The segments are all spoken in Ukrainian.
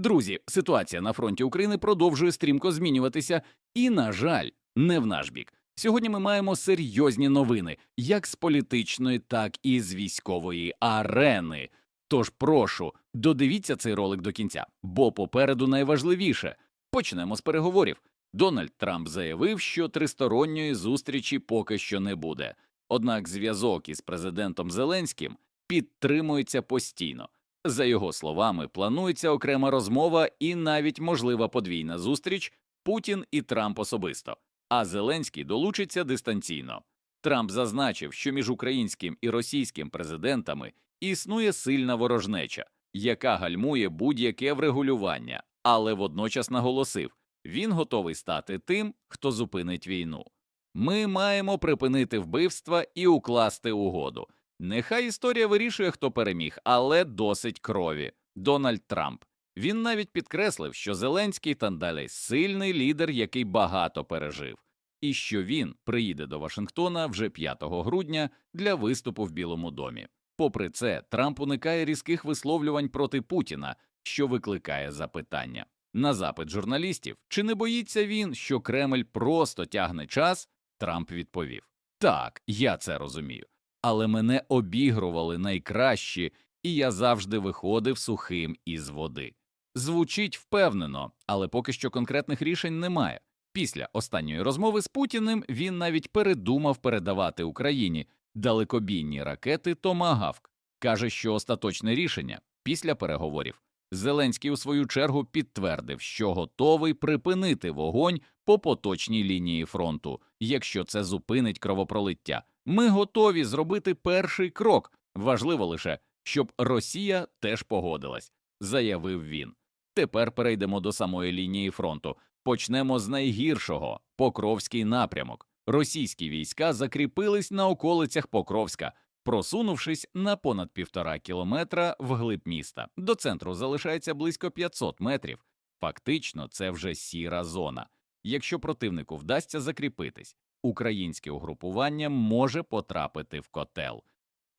Друзі, ситуація на фронті України продовжує стрімко змінюватися, і, на жаль, не в наш бік. Сьогодні ми маємо серйозні новини, як з політичної, так і з військової арени. Тож прошу, додивіться цей ролик до кінця, бо попереду найважливіше. Почнемо з переговорів. Дональд Трамп заявив, що тристоронньої зустрічі поки що не буде. Однак зв'язок із президентом Зеленським підтримується постійно. За його словами, планується окрема розмова і навіть можлива подвійна зустріч Путін і Трамп особисто, а Зеленський долучиться дистанційно. Трамп зазначив, що між українським і російським президентами існує сильна ворожнеча, яка гальмує будь-яке врегулювання, але водночас наголосив, він готовий стати тим, хто зупинить війну. Ми маємо припинити вбивства і укласти угоду. Нехай історія вирішує, хто переміг, але досить крові. Дональд Трамп. Він навіть підкреслив, що Зеленський та далі сильний лідер, який багато пережив, і що він приїде до Вашингтона вже 5 грудня для виступу в Білому домі. Попри це, Трамп уникає різких висловлювань проти Путіна, що викликає запитання. На запит журналістів, чи не боїться він, що Кремль просто тягне час, Трамп відповів: Так, я це розумію, але мене обігрували найкращі, і я завжди виходив сухим із води. Звучить впевнено, але поки що конкретних рішень немає. Після останньої розмови з Путіним він навіть передумав передавати Україні далекобійні ракети Томагавк. Каже, що остаточне рішення після переговорів. Зеленський у свою чергу підтвердив, що готовий припинити вогонь по поточній лінії фронту, якщо це зупинить кровопролиття. Ми готові зробити перший крок. Важливо лише, щоб Росія теж погодилась, заявив він. Тепер перейдемо до самої лінії фронту. Почнемо з найгіршого Покровський напрямок. Російські війська закріпились на околицях Покровська, просунувшись на понад півтора кілометра вглиб міста. До центру залишається близько 500 метрів. Фактично, це вже сіра зона. Якщо противнику вдасться закріпитись, українське угрупування може потрапити в котел.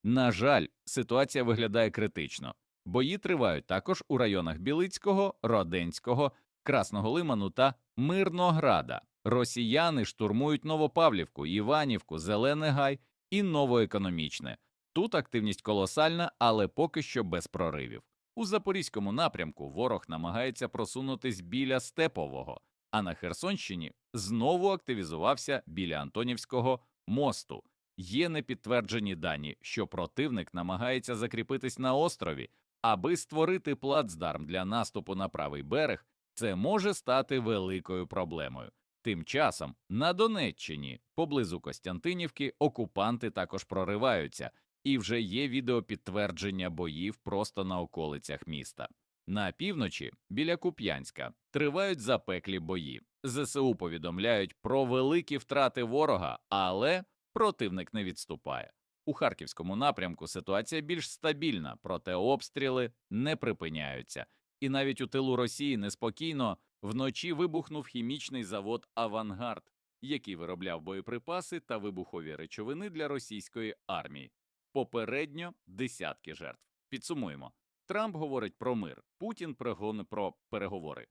На жаль, ситуація виглядає критично. Бої тривають також у районах Білицького, Роденського, Красного Лиману та Мирнограда. Росіяни штурмують Новопавлівку, Іванівку, Зелений Гай і Новоекономічне. Тут активність колосальна, але поки що без проривів. У Запорізькому напрямку ворог намагається просунутись біля Степового, а на Херсонщині знову активізувався біля Антонівського мосту. Є непідтверджені дані, що противник намагається закріпитись на острові, аби створити плацдарм для наступу на правий берег. Це може стати великою проблемою. Тим часом на Донеччині, поблизу Костянтинівки, окупанти також прориваються, і вже є відеопідтвердження боїв просто на околицях міста. На півночі, біля Куп'янська, тривають запеклі бої. ЗСУ повідомляють про великі втрати ворога, але противник не відступає. У харківському напрямку ситуація більш стабільна, проте обстріли не припиняються. І навіть у тилу Росії неспокійно вночі вибухнув хімічний завод Авангард, який виробляв боєприпаси та вибухові речовини для російської армії. Попередньо десятки жертв. Підсумуємо: Трамп говорить про мир, Путін пригоне про переговори.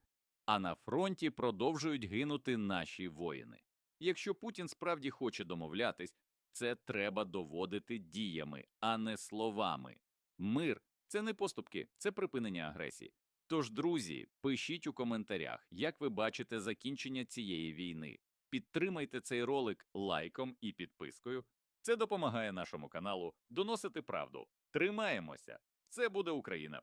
А на фронті продовжують гинути наші воїни. Якщо Путін справді хоче домовлятись, це треба доводити діями, а не словами. Мир це не поступки, це припинення агресії. Тож, друзі, пишіть у коментарях, як ви бачите закінчення цієї війни. Підтримайте цей ролик лайком і підпискою. Це допомагає нашому каналу доносити правду. Тримаємося! Це буде Україна!